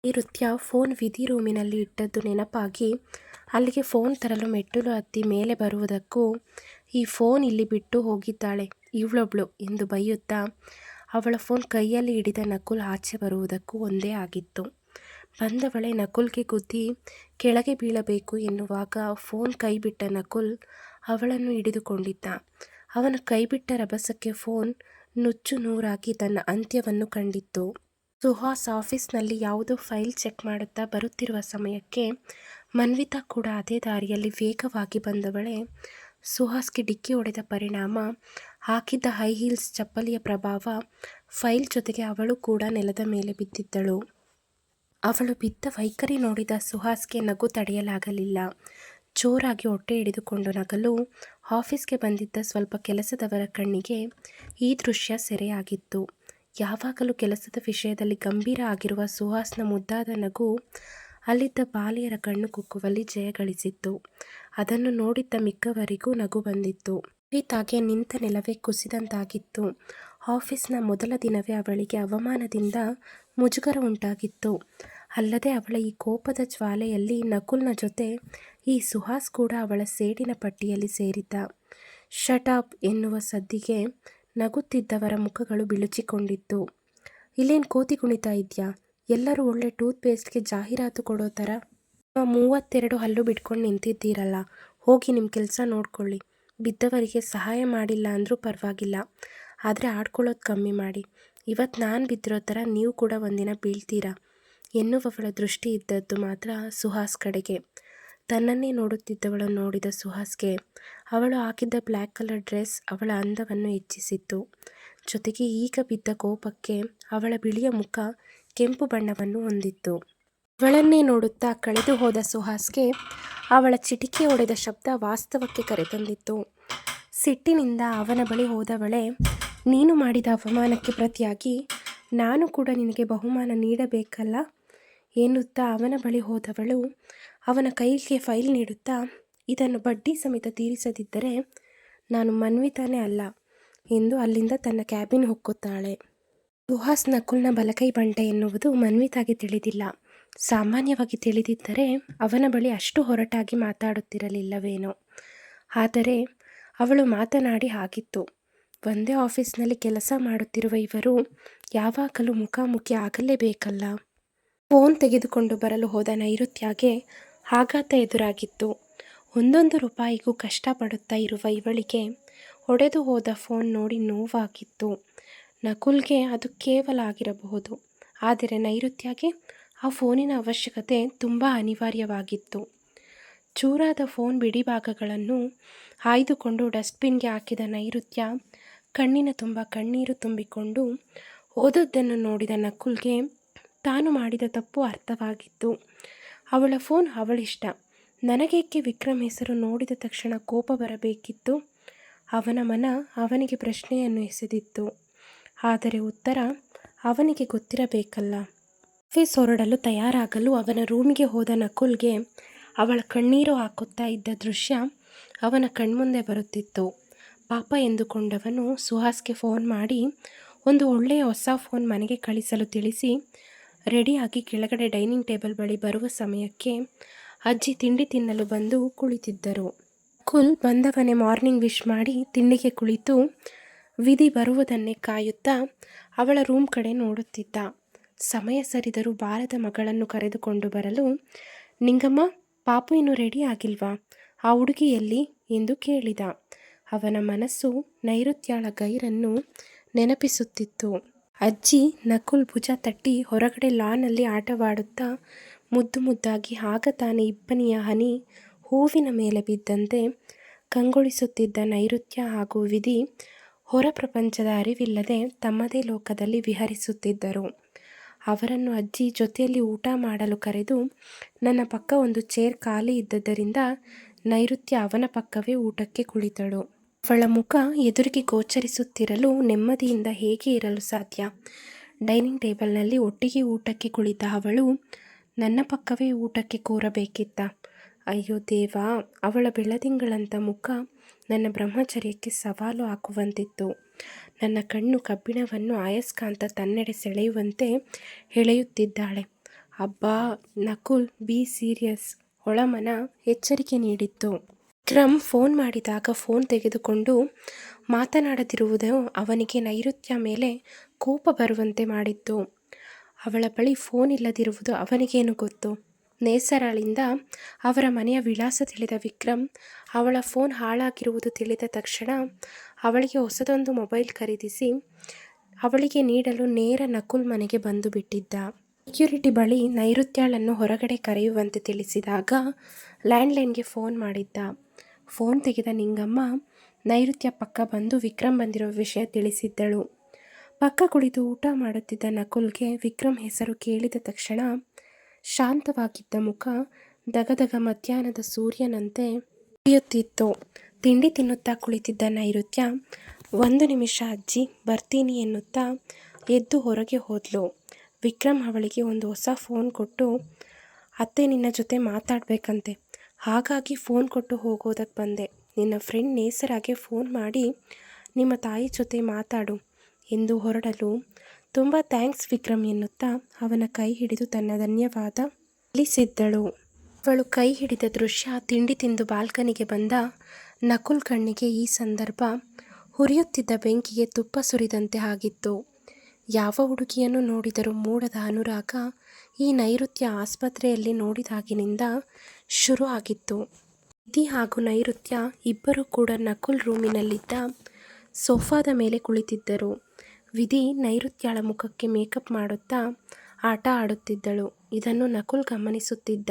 ನೃತ್ಯ ಫೋನ್ ವಿಧಿ ರೂಮಿನಲ್ಲಿ ಇಟ್ಟದ್ದು ನೆನಪಾಗಿ ಅಲ್ಲಿಗೆ ಫೋನ್ ತರಲು ಮೆಟ್ಟಿಲು ಹತ್ತಿ ಮೇಲೆ ಬರುವುದಕ್ಕೂ ಈ ಫೋನ್ ಇಲ್ಲಿ ಬಿಟ್ಟು ಹೋಗಿದ್ದಾಳೆ. ಇವಳೊಬ್ಳು ಎಂದು ಬೈಯುತ್ತಾ ಅವಳ ಫೋನ್ ಕೈಯಲ್ಲಿ ಹಿಡಿದ ನಕುಲ್ ಆಚೆ ಬರುವುದಕ್ಕೂ ಒಂದೇ ಆಗಿತ್ತು. ಬಂದವಳೆ ನಕುಲ್ಗೆ ಗುದ್ದಿ ಕೆಳಗೆ ಬೀಳಬೇಕು ಎನ್ನುವಾಗ ಫೋನ್ ಕೈಬಿಟ್ಟ ನಕುಲ್ ಅವಳನ್ನು ಹಿಡಿದುಕೊಂಡಿದ್ದ. ಅವನ ಕೈಬಿಟ್ಟ ರಭಸಕ್ಕೆ ಫೋನ್ ನುಚ್ಚು ನೂರಾಗಿ ತನ್ನ ಅಂತ್ಯವನ್ನು ಕಂಡಿತ್ತು. ಸುಹಾಸ್ ಆಫೀಸ್ನಲ್ಲಿ ಯಾವುದೋ ಫೈಲ್ ಚೆಕ್ ಮಾಡುತ್ತಾ ಬರುತ್ತಿರುವ ಸಮಯಕ್ಕೆ ಮನ್ವಿತಾ ಕೂಡ ಅದೇ ದಾರಿಯಲ್ಲಿ ವೇಗವಾಗಿ ಬಂದವಳೆ ಸುಹಾಸ್ಗೆ ಡಿಕ್ಕಿ ಹೊಡೆದ ಪರಿಣಾಮ ಹಾಕಿದ್ದ ಹೈ ಹೀಲ್ಸ್ ಚಪ್ಪಲಿಯ ಪ್ರಭಾವ ಫೈಲ್ ಜೊತೆಗೆ ಅವಳು ಕೂಡ ನೆಲದ ಮೇಲೆ ಬಿದ್ದಿದ್ದಳು. ಅವಳು ಬಿದ್ದ ವೈಖರಿ ನೋಡಿದ ಸುಹಾಸ್ಗೆ ನಗು ತಡೆಯಲಾಗಲಿಲ್ಲ. ಜೋರಾಗಿ ಹೊಟ್ಟೆ ಹಿಡಿದುಕೊಂಡು ನಗಲು ಆಫೀಸ್ಗೆ ಬಂದಿದ್ದ ಸ್ವಲ್ಪ ಕೆಲಸದವರ ಕಣ್ಣಿಗೆ ಈ ದೃಶ್ಯ ಸೆರೆಯಾಗಿತ್ತು. ಯಾವಾಗಲೂ ಕೆಲಸದ ವಿಷಯದಲ್ಲಿ ಗಂಭೀರ ಆಗಿರುವ ಸುಹಾಸ್ನ ಮುದ್ದಾದ ನಗು ಅಲ್ಲಿದ್ದ ಬಾಲಿಯರ ಕಣ್ಣು ಕುಕ್ಕುವಲ್ಲಿ ಜಯಗಳಿಸಿತ್ತು ಅದನ್ನು ನೋಡಿದ್ದ ಮಿಕ್ಕವರಿಗೂ ನಗು ಬಂದಿತ್ತು. ತಾಗೆ ನಿಂತ ನೆಲವೇ ಕುಸಿದಂತಾಗಿತ್ತು. ಆಫೀಸ್ನ ಮೊದಲ ದಿನವೇ ಅವಳಿಗೆ ಅವಮಾನದಿಂದ ಮುಜುಗರ ಉಂಟಾಗಿತ್ತು. ಅಲ್ಲದೆ ಅವಳ ಈ ಕೋಪದ ಜ್ವಾಲೆಯಲ್ಲಿ ನಕುಲ್ನ ಜೊತೆ ಈ ಸುಹಾಸ್ ಕೂಡ ಅವಳ ಸೇಡಿನ ಪಟ್ಟಿಯಲ್ಲಿ ಸೇರಿದ್ದ. ಶಟಾಪ್ ಎನ್ನುವ ಸದ್ದಿಗೆ ನಗುತ್ತಿದ್ದವರ ಮುಖಗಳು ಬಿಳುಚಿಕೊಂಡಿತ್ತು. ಇಲ್ಲೇನು ಕೋತಿ ಕುಣಿತಾ ಇದೆಯಾ? ಎಲ್ಲರೂ ಒಳ್ಳೆ ಟೂತ್ ಪೇಸ್ಟ್ಗೆ ಜಾಹೀರಾತು ಕೊಡೋ ಥರ ಮೂವತ್ತೆರಡು ಹಲ್ಲು ಬಿಟ್ಕೊಂಡು ನಿಂತಿದ್ದೀರಲ್ಲ, ಹೋಗಿ ನಿಮ್ಮ ಕೆಲಸ ನೋಡ್ಕೊಳ್ಳಿ. ಬಿದ್ದವರಿಗೆ ಸಹಾಯ ಮಾಡಿಲ್ಲ ಅಂದರೂ ಪರವಾಗಿಲ್ಲ. ಆದರೆ ಆಡ್ಕೊಳ್ಳೋದು ಕಮ್ಮಿ ಮಾಡಿ. ಇವತ್ತು ನಾನು ಬಿದ್ದಿರೋ ಥರ ನೀವು ಕೂಡ ಒಂದಿನ ಬೀಳ್ತೀರಾ? ಎನ್ನುವವಳ ದೃಷ್ಟಿ ಇದ್ದದ್ದು ಮಾತ್ರ ಸುಹಾಸ್ ಕಡೆಗೆ. ತನ್ನನ್ನೇ ನೋಡುತ್ತಿದ್ದವಳು ನೋಡಿದ ಸುಹಾಸ್ಗೆ, ಅವಳು ಹಾಕಿದ್ದ ಬ್ಲ್ಯಾಕ್ ಕಲರ್ ಡ್ರೆಸ್ ಅವಳ ಅಂದವನ್ನು ಹೆಚ್ಚಿಸಿತ್ತು ಜೊತೆಗೆ ಈಗ ಬಿದ್ದ ಕೋಪಕ್ಕೆ ಅವಳ ಬಿಳಿಯ ಮುಖ ಕೆಂಪು ಬಣ್ಣವನ್ನು ಹೊಂದಿತ್ತು. ಅವಳನ್ನೇ ನೋಡುತ್ತಾ ಕಳೆದು ಹೋದ ಸುಹಾಸ್ಗೆ ಅವಳ ಚಿಟಿಕೆ ಒಡೆದ ಶಬ್ದ ವಾಸ್ತವಕ್ಕೆ ಕರೆತಂದಿತ್ತು. ಸಿಟ್ಟಿನಿಂದ ಅವನ ಬಳಿ ಹೋದವಳೆ, ನೀನು ಮಾಡಿದ ಅವಮಾನಕ್ಕೆ ಪ್ರತಿಯಾಗಿ ನಾನು ಕೂಡ ನಿನಗೆ ಬಹುಮಾನ ನೀಡಬೇಕಲ್ಲ? ಎನ್ನುತ್ತಾ ಅವನ ಬಳಿ ಹೋದವಳು ಅವನ ಕೈಗೆ ಫೈಲ್ ನೀಡುತ್ತಾ, ಇದನ್ನು ಬಡ್ಡಿ ಸಮೇತ ತೀರಿಸದಿದ್ದರೆ ನಾನು ಮನ್ವಿತಾನೇ ಅಲ್ಲ ಎಂದು ಅಲ್ಲಿಂದ ತನ್ನ ಕ್ಯಾಬಿನ್ ಹೊಕ್ಕುತ್ತಾಳೆ. ಸುಹಾಸ್ ನಕುಲ್ನ ಬಲಕೈ ಬಂಟೆ ಎನ್ನುವುದು ಮನ್ವಿತಾಗೆ ತಿಳಿದಿಲ್ಲ. ಸಾಮಾನ್ಯವಾಗಿ ತಿಳಿದಿದ್ದರೆ ಅವನ ಬಳಿ ಅಷ್ಟು ಹೊರಟಾಗಿ ಮಾತಾಡುತ್ತಿರಲಿಲ್ಲವೇನೋ. ಆದರೆ ಅವಳು ಮಾತನಾಡಿ ಹಾಗಿತ್ತು. ಒಂದೇ ಆಫೀಸ್ನಲ್ಲಿ ಕೆಲಸ ಮಾಡುತ್ತಿರುವ ಇವರು ಯಾವಾಗಲೂ ಮುಖಾಮುಖಿ ಆಗಲೇಬೇಕಲ್ಲ. ಫೋನ್ ತೆಗೆದುಕೊಂಡು ಬರಲು ಹೋದ ನೈಋತ್ಯಗೆ ಆಘಾತ ಎದುರಾಗಿತ್ತು. ಒಂದೊಂದು ರೂಪಾಯಿಗೂ ಕಷ್ಟಪಡುತ್ತಾ ಇರುವ ಇವಳಿಗೆ ಹೊಡೆದು ಹೋದ ಫೋನ್ ನೋಡಿ ನೋವಾಗಿತ್ತು. ನಕುಲ್ಗೆ ಅದು ಕೇವಲ ಆಗಿರಬಹುದು. ಆದರೆ ನೈಋತ್ಯಗೆ ಆ ಫೋನಿನ ಅವಶ್ಯಕತೆ ತುಂಬ ಅನಿವಾರ್ಯವಾಗಿತ್ತು. ಚೂರಾದ ಫೋನ್ ಬಿಡಿಭಾಗಗಳನ್ನು ಆಯ್ದುಕೊಂಡು ಡಸ್ಟ್ಬಿನ್ಗೆ ಹಾಕಿದ ನೈಋತ್ಯ ಕಣ್ಣಿನ ತುಂಬ ಕಣ್ಣೀರು ತುಂಬಿಕೊಂಡು ಓದದ್ದನ್ನು ನೋಡಿದ ನಕುಲ್ಗೆ ತಾನು ಮಾಡಿದ ತಪ್ಪು ಅರ್ಥವಾಗಿತ್ತು. ಅವಳ ಫೋನ್ ಅವಳಿಷ್ಟ. ನನಗೇಕೆ ವಿಕ್ರಮ್ ಹೆಸರು ನೋಡಿದ ತಕ್ಷಣ ಕೋಪ ಬರಬೇಕಿತ್ತು? ಅವನ ಮನ ಅವನಿಗೆ ಪ್ರಶ್ನೆಯನ್ನು ಎಸೆದಿತ್ತು ಆದರೆ ಉತ್ತರ ಅವನಿಗೆ ಗೊತ್ತಿರಬೇಕಲ್ಲ. ಆಫೀಸ್ ಹೊರಡಲು ತಯಾರಾಗಲು ಅವನ ರೂಮಿಗೆ ಹೋದ ನಕುಲ್ಗೆ ಅವಳ ಕಣ್ಣೀರು ಹಾಕುತ್ತಾ ಇದ್ದ ದೃಶ್ಯ ಅವನ ಕಣ್ಮುಂದೆ ಬರುತ್ತಿತ್ತು. ಪಾಪ ಎಂದುಕೊಂಡವನು ಸುಹಾಸ್ಗೆ ಫೋನ್ ಮಾಡಿ, ಒಂದು ಒಳ್ಳೆಯ ಹೊಸ ಫೋನ್ ಮನೆಗೆ ಕಳಿಸಲು ತಿಳಿಸಿ, ರೆಡಿಯಾಗಿ ಕೆಳಗಡೆ ಡೈನಿಂಗ್ ಟೇಬಲ್ ಬಳಿ ಬರುವ ಸಮಯಕ್ಕೆ ಅಜ್ಜಿ ತಿಂಡಿ ತಿನ್ನಲು ಬಂದು ಕುಳಿತಿದ್ದರು. ಕುಲ್ ಬಂದವನೇ ಮಾರ್ನಿಂಗ್ ವಿಶ್ ಮಾಡಿ ತಿಂಡಿಗೆ ಕುಳಿತು, ವಿಧಿ ಬರುವುದನ್ನೇ ಕಾಯುತ್ತಾ ಅವಳ ರೂಮ್ ಕಡೆ ನೋಡುತ್ತಿದ್ದ. ಸಮಯ ಸರಿದರೂ ಬಾರದ ಮಗಳನ್ನು ಕರೆದುಕೊಂಡು ಬರಲು, ನಿಂಗಮ್ಮ, ಪಾಪು ಇನ್ನೂ ರೆಡಿ ಆಗಿಲ್ವಾ? ಆ ಹುಡುಗಿಯಲ್ಲಿ ಎಂದು ಕೇಳಿದ. ಅವನ ಮನಸ್ಸು ನೈಋತ್ಯಾಳ ಗೈರನ್ನು ನೆನಪಿಸುತ್ತಿತ್ತು. ಅಜ್ಜಿ ನಕುಲ್ ಭುಜ ತಟ್ಟಿ ಹೊರಗಡೆ ಲಾನಲ್ಲಿ ಆಟವಾಡುತ್ತಾ ಮುದ್ದು ಮುದ್ದಾಗಿ ಆಗ ತಾನೇ ಇಬ್ಬನಿಯ ಹನಿ ಹೂವಿನ ಮೇಲೆ ಬಿದ್ದಂತೆ ಕಂಗೊಳಿಸುತ್ತಿದ್ದ ನೈಋತ್ಯ ಹಾಗೂ ವಿಧಿ ಹೊರ ಪ್ರಪಂಚದ ಅರಿವಿಲ್ಲದೆ ತಮ್ಮದೇ ಲೋಕದಲ್ಲಿ ವಿಹರಿಸುತ್ತಿದ್ದರು. ಅವರನ್ನು ಅಜ್ಜಿ ಜೊತೆಯಲ್ಲಿ ಊಟ ಮಾಡಲು ಕರೆದು, ನನ್ನ ಪಕ್ಕ ಒಂದು ಚೇರ್ ಖಾಲಿ ಇದ್ದದ್ದರಿಂದ ನೈಋತ್ಯ ಅವನ ಪಕ್ಕವೇ ಊಟಕ್ಕೆ ಕುಳಿತಳು. ಅವಳ ಮುಖ ಎದುರಿಗೆ ಗೋಚರಿಸುತ್ತಿರಲು ನೆಮ್ಮದಿಯಿಂದ ಹೇಗೆ ಇರಲು ಸಾಧ್ಯ? ಡೈನಿಂಗ್ ಟೇಬಲ್ನಲ್ಲಿ ಒಟ್ಟಿಗೆ ಊಟಕ್ಕೆ ಕುಳಿತ ಅವಳು, ನನ್ನ ಪಕ್ಕವೇ ಊಟಕ್ಕೆ ಕೂರಬೇಕಿತ್ತ? ಅಯ್ಯೋ ದೇವಾ, ಅವಳ ಬೆಳದಿಂಗಳಂಥ ಮುಖ ನನ್ನ ಬ್ರಹ್ಮಚರ್ಯಕ್ಕೆ ಸವಾಲು ಹಾಕುವಂತಿತ್ತು. ನನ್ನ ಕಣ್ಣು ಕಬ್ಬಿಣವನ್ನು ಆಯಸ್ಕಾಂತ ತನ್ನೆಡೆ ಸೆಳೆಯುವಂತೆ ಎಳೆಯುತ್ತಿದ್ದಾಳೆ. ಅಬ್ಬಾ, ನಕುಲ್, ಬಿ ಸೀರಿಯಸ್ ಒಳಮನ ಎಚ್ಚರಿಕೆ ನೀಡಿತ್ತು. ವಿಕ್ರಮ್ ಫೋನ್ ಮಾಡಿದಾಗ ಫೋನ್ ತೆಗೆದುಕೊಂಡು ಮಾತನಾಡದಿರುವುದು ಅವನಿಗೆ ನೈಋತ್ಯ ಮೇಲೆ ಕೋಪ ಬರುವಂತೆ ಮಾಡಿತ್ತು. ಅವಳ ಬಳಿ ಫೋನ್ ಇಲ್ಲದಿರುವುದು ಅವನಿಗೇನು ಗೊತ್ತು? ನೇಸರಳಿಂದ ಅವರ ಮನೆಯ ವಿಳಾಸ ತಿಳಿದ ವಿಕ್ರಮ್, ಅವಳ ಫೋನ್ ಹಾಳಾಗಿರುವುದು ತಿಳಿದ ತಕ್ಷಣ ಅವಳಿಗೆ ಹೊಸದೊಂದು ಮೊಬೈಲ್ ಖರೀದಿಸಿ ಅವಳಿಗೆ ನೀಡಲು ನೇರ ನಕುಲ್ ಮನೆಗೆ ಬಂದು ಬಿಟ್ಟಿದ್ದ. ಸೆಕ್ಯೂರಿಟಿ ಬಳಿ ನೈಋತ್ಯಳನ್ನು ಹೊರಗಡೆ ಕರೆಯುವಂತೆ ತಿಳಿಸಿದಾಗ ಲ್ಯಾಂಡ್ಲೈನ್ಗೆ ಫೋನ್ ಮಾಡಿದ್ದ. ಫೋನ್ ತೆಗೆದ ನಿಂಗಮ್ಮ, ನೈಋತ್ಯ ಪಕ್ಕ ಬಂದು ವಿಕ್ರಮ್ ಬಂದಿರೋ ವಿಷಯ ತಿಳಿಸಿದ್ದಳು. ಪಕ್ಕ ಕುಳಿತು ಊಟ ಮಾಡುತ್ತಿದ್ದ ನಕುಲ್ಗೆ ವಿಕ್ರಮ್ ಹೆಸರು ಕೇಳಿದ ತಕ್ಷಣ ಶಾಂತವಾಗಿದ್ದ ಮುಖ ದಗದಗ ಮಧ್ಯಾಹ್ನದ ಸೂರ್ಯನಂತೆ ಉರಿಯುತ್ತಿತ್ತು ತಿಂಡಿ ತಿನ್ನುತ್ತಾ ಕುಳಿತಿದ್ದ ನೈಋತ್ಯ, ಒಂದು ನಿಮಿಷ ಅಜ್ಜಿ, ಬರ್ತೀನಿ ಎನ್ನುತ್ತಾ ಎದ್ದು ಹೊರಗೆ ಹೋದ್ಲು. ವಿಕ್ರಮ್ ಅವಳಿಗೆ ಒಂದು ಹೊಸ ಫೋನ್ ಕೊಟ್ಟು, ಅತ್ತೆ, ನಿನ್ನ ಜೊತೆ ಮಾತಾಡಬೇಕಂತೆ. ಹಾಗಾಗಿ ಫೋನ್ ಕೊಟ್ಟು ಹೋಗೋದಕ್ಕೆ ಬಂದೆ. ನಿನ್ನ ಫ್ರೆಂಡ್ ನೇಸರಾಗೆ ಫೋನ್ ಮಾಡಿ, ನಿಮ್ಮ ತಾಯಿ ಜೊತೆ ಮಾತಾಡು ಎಂದು ಹೊರಡಲು ತುಂಬ ಥ್ಯಾಂಕ್ಸ್ ವಿಕ್ರಮ್ ಎನ್ನುತ್ತಾ ಅವನ ಕೈ ಹಿಡಿದು ತನ್ನ ಧನ್ಯವಾದ ತಿಳಿಸಿದ್ದಳು. ಅವಳು ಕೈ ಹಿಡಿದ ದೃಶ್ಯ ತಿಂಡಿ ತಿಂದು ಬಾಲ್ಕನಿಗೆ ಬಂದ ನಕುಲ್ ಕಣ್ಣಿಗೆ ಈ ಸಂದರ್ಭ ಹುರಿಯುತ್ತಿದ್ದ ಬೆಂಕಿಗೆ ತುಪ್ಪ ಸುರಿದಂತೆ ಆಗಿತ್ತು. ಯಾವ ಹುಡುಗಿಯನ್ನು ನೋಡಿದರೂ ಮೂಡದ ಅನುರಾಗ ಈ ನೈಋತ್ಯ ಆಸ್ಪತ್ರೆಯಲ್ಲಿ ನೋಡಿದಾಗಿನಿಂದ ಶುರು ಆಗಿತ್ತು. ನಿಧಿ ಹಾಗೂ ನೈಋತ್ಯ ಇಬ್ಬರೂ ಕೂಡ ನಕುಲ್ ರೂಮಿನಲ್ಲಿದ್ದ ಸೋಫಾದ ಮೇಲೆ ಕುಳಿತಿದ್ದರು. ವಿಧಿ ನೈಋತ್ಯಳ ಮುಖಕ್ಕೆ ಮೇಕಪ್ ಮಾಡುತ್ತಾ ಆಟ ಆಡುತ್ತಿದ್ದಳು. ಇದನ್ನು ನಕುಲ್ ಗಮನಿಸುತ್ತಿದ್ದ.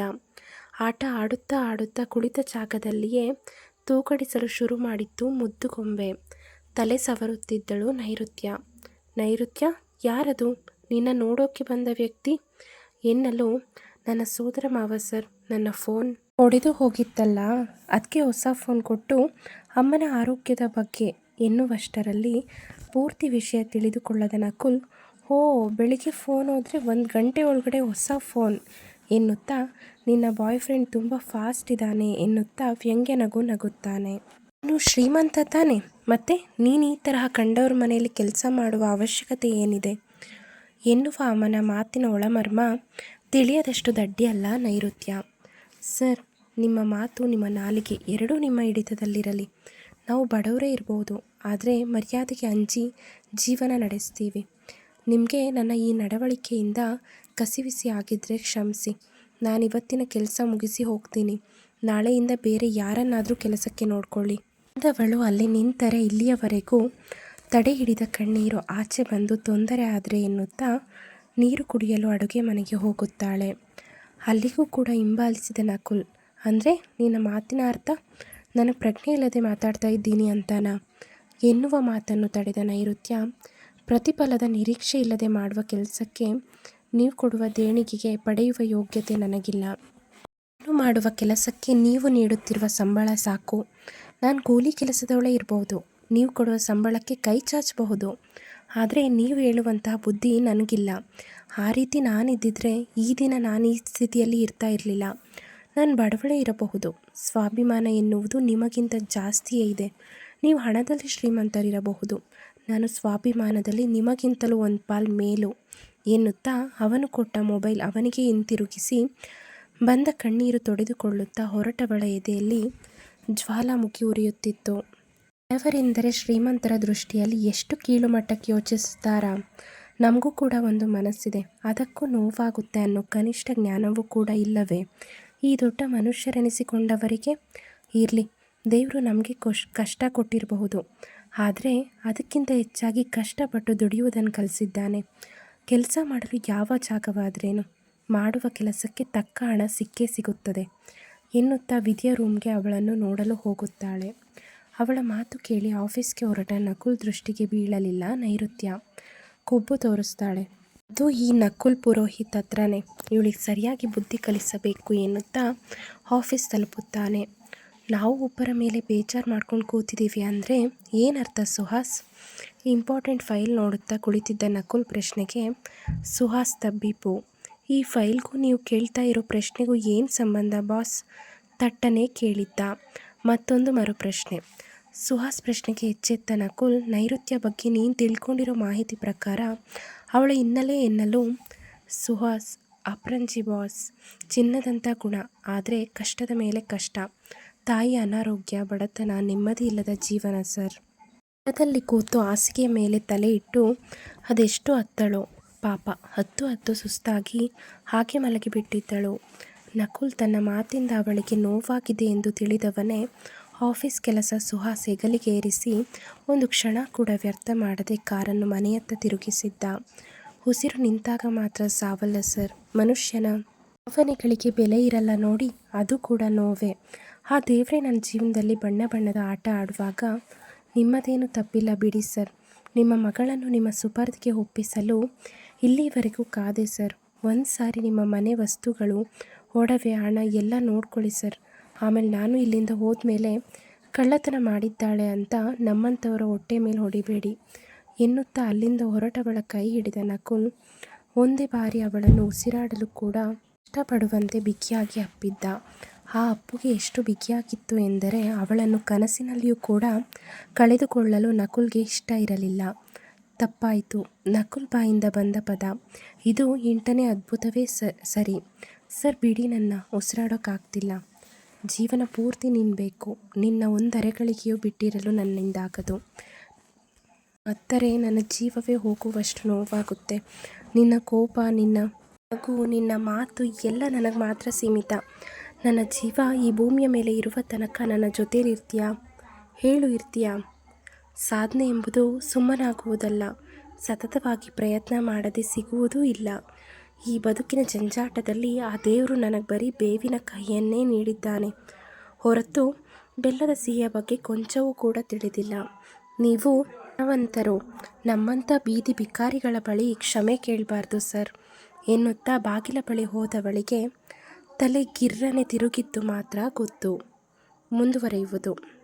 ಆಟ ಆಡುತ್ತಾ ಆಡುತ್ತಾ ಕುಳಿತ ಜಾಗದಲ್ಲಿಯೇ ತೂಕಡಿಸಲು ಶುರು ಮಾಡಿತ್ತು ಮುದ್ದುಗೊಂಬೆ. ತಲೆ ಸವರುತ್ತಿದ್ದಳು ನೈಋತ್ಯ. ನೈಋತ್ಯ, ಯಾರದು? ನಿನ್ನ ನೋಡೋಕೆ ಬಂದ ವ್ಯಕ್ತಿ? ಎನ್ನಲು, ನನ್ನ ಸೋದರ ಮಾವ ಸರ್, ನನ್ನ ಫೋನ್ ಒಡೆದು ಹೋಗಿತ್ತಲ್ಲ ಅದಕ್ಕೆ ಹೊಸ ಫೋನ್ ಕೊಟ್ಟು ಅಮ್ಮನ ಆರೋಗ್ಯದ ಬಗ್ಗೆ ಎನ್ನುವಷ್ಟರಲ್ಲಿ ಪೂರ್ತಿ ವಿಷಯ ತಿಳಿದುಕೊಳ್ಳದ ನಕುಲ್ ಓ ಬೆಳಿಗ್ಗೆ ಫೋನ್ ಹೋದರೆ ಒಂದು ಗಂಟೆ ಒಳಗಡೆ ಹೊಸ ಫೋನ್ ಎನ್ನುತ್ತಾ, ನಿನ್ನ ಬಾಯ್ ಫ್ರೆಂಡ್ ತುಂಬ ಫಾಸ್ಟ್ ಇದ್ದಾನೆ ಎನ್ನುತ್ತಾ ವ್ಯಂಗ್ಯ ನಗು ನಗುತ್ತಾನೆ. ನೀನು ಶ್ರೀಮಂತ ತಾನೆ, ಮತ್ತೆ ನೀನು ಈ ತರಹ ಕಂಡವ್ರ ಮನೆಯಲ್ಲಿ ಕೆಲಸ ಮಾಡುವ ಅವಶ್ಯಕತೆ ಏನಿದೆ? ಎನ್ನುವ ಅವನ ಮಾತಿನ ಒಳಮರ್ಮ, ತಿಳಿಯದಷ್ಟು ದಡ್ಡಿಯಲ್ಲ ನೈಋತ್ಯ. ಸರ್, ನಿಮ್ಮ ಮಾತು ನಿಮ್ಮ ನಾಲಿಗೆ ಎರಡೂ ನಿಮ್ಮ ಹಿಡಿತದಲ್ಲಿರಲಿ. ನಾವು ಬಡವರೇ ಇರ್ಬೋದು. ಆದರೆ ಮರ್ಯಾದೆಗೆ ಅಂಜಿ ಜೀವನ ನಡೆಸ್ತೀವಿ. ನಿಮಗೆ ನನ್ನ ಈ ನಡವಳಿಕೆಯಿಂದ ಕಸಿವಿಸಿ ಆಗಿದ್ದರೆ ಕ್ಷಮಿಸಿ. ನಾನಿವತ್ತಿನ ಕೆಲಸ ಮುಗಿಸಿ ಹೋಗ್ತೀನಿ. ನಾಳೆಯಿಂದ ಬೇರೆ ಯಾರನ್ನಾದರೂ ಕೆಲಸಕ್ಕೆ ನೋಡ್ಕೊಳ್ಳಿ. ಅಂದವಳು ಅಲ್ಲಿ ನಿಂತರೆ ಇಲ್ಲಿಯವರೆಗೂ ತಡೆ ಹಿಡಿದ ಕಣ್ಣೀರು ಆಚೆ ಬಂದು ತೊಂದರೆ ಆದರೆ ಎನ್ನುತ್ತಾ ನೀರು ಕುಡಿಯಲು ಅಡುಗೆ ಮನೆಗೆ ಹೋಗುತ್ತಾಳೆ. ಅಲ್ಲಿಗೂ ಕೂಡ ಹಿಂಬಾಲಿಸಿದ ನಕುಲ್, ಅಂದರೆ ನಿನ್ನ ಮಾತಿನ ಅರ್ಥ? ನನಗೆ ಪ್ರಜ್ಞೆ ಇಲ್ಲದೆ ಮಾತಾಡ್ತಾ ಇದ್ದೀನಿ ಅಂತಾನ? ಎನ್ನುವ ಮಾತನ್ನು ತಡೆದ ನೈಋತ್ಯ, ಪ್ರತಿಫಲದ ನಿರೀಕ್ಷೆ ಇಲ್ಲದೆ ಮಾಡುವ ಕೆಲಸಕ್ಕೆ ನೀವು ಕೊಡುವ ದೇಣಿಗೆಗೆ ಪಡೆಯುವ ಯೋಗ್ಯತೆ ನನಗಿಲ್ಲ. ನಾನು ಮಾಡುವ ಕೆಲಸಕ್ಕೆ ನೀವು ನೀಡುತ್ತಿರುವ ಸಂಬಳ ಸಾಕು. ನಾನು ಕೂಲಿ ಕೆಲಸದವಳೇ ಇರಬಹುದು ನೀವು ಕೊಡುವ ಸಂಬಳಕ್ಕೆ ಕೈ ಚಾಚಬಹುದು. ಆದರೆ ನೀವು ಹೇಳುವಂತಹ ಬುದ್ಧಿ ನನಗಿಲ್ಲ. ಆ ರೀತಿ ನಾನಿದ್ದಿದ್ರೆ ಈ ದಿನ ನಾನು ಈ ಸ್ಥಿತಿಯಲ್ಲಿ ಇರ್ತಾ ಇರಲಿಲ್ಲ. ನಾನು ಬಡವಳೇ ಇರಬಹುದು. ಸ್ವಾಭಿಮಾನ ಎನ್ನುವುದು ನಿಮಗಿಂತ ಜಾಸ್ತಿಯೇ ಇದೆ. ನೀವು ಹಣದಲ್ಲಿ ಶ್ರೀಮಂತರಿರಬಹುದು. ನಾನು ಸ್ವಾಭಿಮಾನದಲ್ಲಿ ನಿಮಗಿಂತಲೂ ಒಂದು ಪಾಲ್ ಮೇಲು ಎನ್ನುತ್ತಾ ಅವನು ಕೊಟ್ಟ ಮೊಬೈಲ್ ಅವನಿಗೆ ಹಿಂತಿರುಗಿಸಿ ಬಂದ ಕಣ್ಣೀರು ತೊಡೆದುಕೊಳ್ಳುತ್ತಾ ಹೊರಟವಳ ಎದೆಯಲ್ಲಿ ಜ್ವಾಲಾಮುಖಿ ಉರಿಯುತ್ತಿತ್ತು. ಬಡವರೆಂದರೆ ಶ್ರೀಮಂತರ ದೃಷ್ಟಿಯಲ್ಲಿ ಎಷ್ಟು ಕೀಳುಮಟ್ಟಕ್ಕೆ ಯೋಚಿಸುತ್ತಾರಾ? ನಮಗೂ ಕೂಡ ಒಂದು ಮನಸ್ಸಿದೆ. ಅದಕ್ಕೂ ನೋವಾಗುತ್ತೆ ಅನ್ನೋ ಕನಿಷ್ಠ ಜ್ಞಾನವೂ ಕೂಡ ಇಲ್ಲವೇ? ಈ ದೊಡ್ಡ ಮನುಷ್ಯರೆನಿಸಿಕೊಂಡವರಿಗೆ ಇರಲಿ. ದೇವರು ನಮಗೆ ಕೊಶ್, ಕಷ್ಟ ಕೊಟ್ಟಿರಬಹುದು. ಆದರೆ ಅದಕ್ಕಿಂತ ಹೆಚ್ಚಾಗಿ ಕಷ್ಟಪಟ್ಟು ದುಡಿಯುವುದನ್ನು ಕಲಿಸಿದ್ದಾನೆ. ಕೆಲಸ ಮಾಡಲು ಯಾವ ಜಾಗವಾದ್ರೇನು, ಮಾಡುವ ಕೆಲಸಕ್ಕೆ ತಕ್ಕ ಹಣ ಸಿಕ್ಕೇ ಸಿಗುತ್ತದೆ. ಎನ್ನುತ್ತಾ ವಿದ್ಯಾ ರೂಮ್ಗೆ ಅವಳನ್ನು ನೋಡಲು ಹೋಗುತ್ತಾಳೆ. ಅವಳ ಮಾತು ಕೇಳಿ ಆಫೀಸ್ಗೆ ಹೊರಟ ನಕುಲ್ ದೃಷ್ಟಿಗೆ ಬೀಳಲಿಲ್ಲ ನೈಋತ್ಯ. ಕೊಬ್ಬು ತೋರಿಸ್ತಾಳೆ. ಅದು ಈ ನಕುಲ್ ಪುರೋಹಿತ್ ಹತ್ರನೇ. ಇವಳಿಗೆ ಸರಿಯಾಗಿ ಬುದ್ಧಿ ಕಲಿಸಬೇಕು ಎನ್ನುತ್ತಾ ಆಫೀಸ್ ತಲುಪುತ್ತಾನೆ. ನಾವು ಒಬ್ಬರ ಮೇಲೆ ಬೇಜಾರು ಮಾಡ್ಕೊಂಡು ಕೂತಿದ್ದೀವಿ ಅಂದರೆ ಏನರ್ಥ ಸುಹಾಸ್? ಇಂಪಾರ್ಟೆಂಟ್ ಫೈಲ್ ನೋಡುತ್ತಾ ಕುಳಿತಿದ್ದ ನಕುಲ್ ಪ್ರಶ್ನೆಗೆ, ಸುಹಾಸ್ ತಬ್ಬಿಪು, ಈ ಫೈಲ್ಗೂ ನೀವು ಕೇಳ್ತಾ ಇರೋ ಪ್ರಶ್ನೆಗೂ ಏನು ಸಂಬಂಧ ಬಾಸ್? ತಟ್ಟನೆ ಕೇಳಿದ್ದ ಮತ್ತೊಂದು ಮರು ಪ್ರಶ್ನೆ ಸುಹಾಸ್ ಪ್ರಶ್ನೆಗೆ ಎಚ್ಚೆತ್ತ ನಕುಲ್, ನೈಋತ್ಯ ಬಗ್ಗೆ ನೀನು ತಿಳ್ಕೊಂಡಿರೋ ಮಾಹಿತಿ ಪ್ರಕಾರ ಅವಳ ಹಿನ್ನೆಲೆ ಎನ್ನಲು ಸುಹಾಸ್ ಅಪ್ರಂಜಿ ಬಾಸ್ ಚಿನ್ನದಂಥ ಗುಣ, ಆದರೆ ಕಷ್ಟದ ಮೇಲೆ ಕಷ್ಟ. ತಾಯಿ ಅನಾರೋಗ್ಯ, ಬಡತನ, ನೆಮ್ಮದಿ ಇಲ್ಲದ ಜೀವನ ಸರ್. ಮರದಲ್ಲಿ ಕೂತು ಹಾಸಿಗೆಯ ಮೇಲೆ ತಲೆ ಇಟ್ಟು ಅದೆಷ್ಟು ಹತ್ತಳೋ ಪಾಪ, ಹತ್ತು ಹತ್ತು ಸುಸ್ತಾಗಿ ಹಾಗೆ ಮಲಗಿಬಿಟ್ಟಿದ್ದಳು ನಕುಲ್ ತನ್ನ ಮಾತಿಂದ ಅವಳಿಗೆ ನೋವಾಗಿದೆ ಎಂದು ತಿಳಿದವನೇ ಆಫೀಸ್ ಕೆಲಸ ಸುಹಾಸ್ ಹೆಗಲಿಗೆ ಏರಿಸಿ ಒಂದು ಕ್ಷಣ ಕೂಡ ವ್ಯರ್ಥ ಮಾಡದೆ ಕಾರನ್ನು ಮನೆಯತ್ತ ತಿರುಗಿಸಿದ್ದ. ಉಸಿರು ನಿಂತಾಗ ಮಾತ್ರ ಸಾವಲ್ಲ ಸರ್. ಮನುಷ್ಯನ ಭಾವನೆಗಳಿಗೆ ಬೆಲೆ ಇರಲ್ಲ ನೋಡಿ, ಅದು ಕೂಡ ನೋವೇ. ಆ ದೇವರೇ ನನ್ನ ಜೀವನದಲ್ಲಿ ಬಣ್ಣ ಬಣ್ಣದ ಆಟ ಆಡುವಾಗ ನಿಮ್ಮದೇನು ತಪ್ಪಿಲ್ಲ ಬಿಡಿ ಸರ್. ನಿಮ್ಮ ಮಗಳನ್ನು ನಿಮ್ಮ ಸುಪರ್ದಿಗೆ ಒಪ್ಪಿಸಲು ಇಲ್ಲಿವರೆಗೂ ಕಾದೆ ಸರ್. ಒಂದು ಸಾರಿ ನಿಮ್ಮ ಮನೆ ವಸ್ತುಗಳು, ಒಡವೆ, ಹಣ ಎಲ್ಲ ನೋಡ್ಕೊಳ್ಳಿ ಸರ್. ಆಮೇಲೆ ನಾನು ಇಲ್ಲಿಂದ ಹೋದ್ಮೇಲೆ ಕಳ್ಳತನ ಮಾಡಿದ್ದಾಳೆ ಅಂತ ನಮ್ಮಂಥವರ ಹೊಟ್ಟೆ ಮೇಲೆ ಹೊಡಿಬೇಡಿ. ಎನ್ನುತ್ತಾ ಅಲ್ಲಿಂದ ಹೊರಟವಳ ಕೈ ಹಿಡಿದ ನಕುಲ್ ಒಂದೇ ಬಾರಿ ಅವಳನ್ನು ಉಸಿರಾಡಲು ಕೂಡ ಇಷ್ಟಪಡುವಂತೆ ಬಿಗಿಯಾಗಿ ಅಪ್ಪಿದ್ದ. ಆ ಅಪ್ಪುಗೆ ಎಷ್ಟು ಬಿಗಿಯಾಗಿತ್ತು ಎಂದರೆ ಅವಳನ್ನು ಕನಸಿನಲ್ಲಿಯೂ ಕೂಡ ಕಳೆದುಕೊಳ್ಳಲು ನಕುಲ್ಗೆ ಇಷ್ಟ ಇರಲಿಲ್ಲ. ತಪ್ಪಾಯಿತು. ನಕುಲ್ ಬಾಯಿಂದ ಬಂದ ಪದ. ಇದು ಎಂಟನೇ ಅದ್ಭುತವೇ ಸರಿ. ಸರ್, ಬಿಡಿ ನನ್ನ. ಉಸಿರಾಡೋಕ್ಕಾಗ್ತಿಲ್ಲ ಜೀವನ ಪೂರ್ತಿ ನಿನ್ನಬೇಕು ಬೇಕು ನಿನ್ನ ಒಂದರೆಗಳಿಗೆಯೂ ಬಿಟ್ಟಿರಲು ನನ್ನಿಂದಾಗದು. ಅತ್ತರೆ ನನ್ನ ಜೀವವೇ ಹೋಗುವಷ್ಟು ನೋವಾಗುತ್ತೆ. ನಿನ್ನ ಕೋಪ, ನಿನ್ನ ನಗು, ನಿನ್ನ ಮಾತು ಎಲ್ಲ ನನಗೆ ಮಾತ್ರ ಸೀಮಿತ. ನನ್ನ ಜೀವ ಈ ಭೂಮಿಯ ಮೇಲೆ ಇರುವ ತನಕ ನನ್ನ ಜೊತೆಲಿರ್ತೀಯ ಹೇಳು ಇರ್ತೀಯ? ಸಾಧನೆ ಎಂಬುದು ಸುಮ್ಮನಾಗುವುದಲ್ಲ. ಸತತವಾಗಿ ಪ್ರಯತ್ನ ಮಾಡದೆ ಸಿಗುವುದೂ ಇಲ್ಲ. ಈ ಬದುಕಿನ ಜಂಜಾಟದಲ್ಲಿ ಆ ದೇವರು ನನಗೆ ಬರೀ ಬೇವಿನ ಕೈಯನ್ನೇ ನೀಡಿದ್ದಾನೆ. ಹೊರತು ಬೆಲ್ಲದ ಸಿಹಿಯ ಬಗ್ಗೆ ಕೊಂಚವೂ ಕೂಡ ತಿಳಿದಿಲ್ಲ. ನೀವು ಧನವಂತರು ನಮ್ಮಂಥ ಬೀದಿ ಭಿಕಾರಿಗಳ ಬಳಿ ಕ್ಷಮೆ ಕೇಳಬಾರ್ದು ಸರ್. ಎನ್ನುತ್ತಾ ಬಾಗಿಲ ಬಳಿ ಹೋದವಳಿಗೆ ತಲೆ ಗಿರ್ರನೆ ತಿರುಗಿದ್ದು ಮಾತ್ರ ಗೊತ್ತು. ಮುಂದುವರೆಯುವುದು.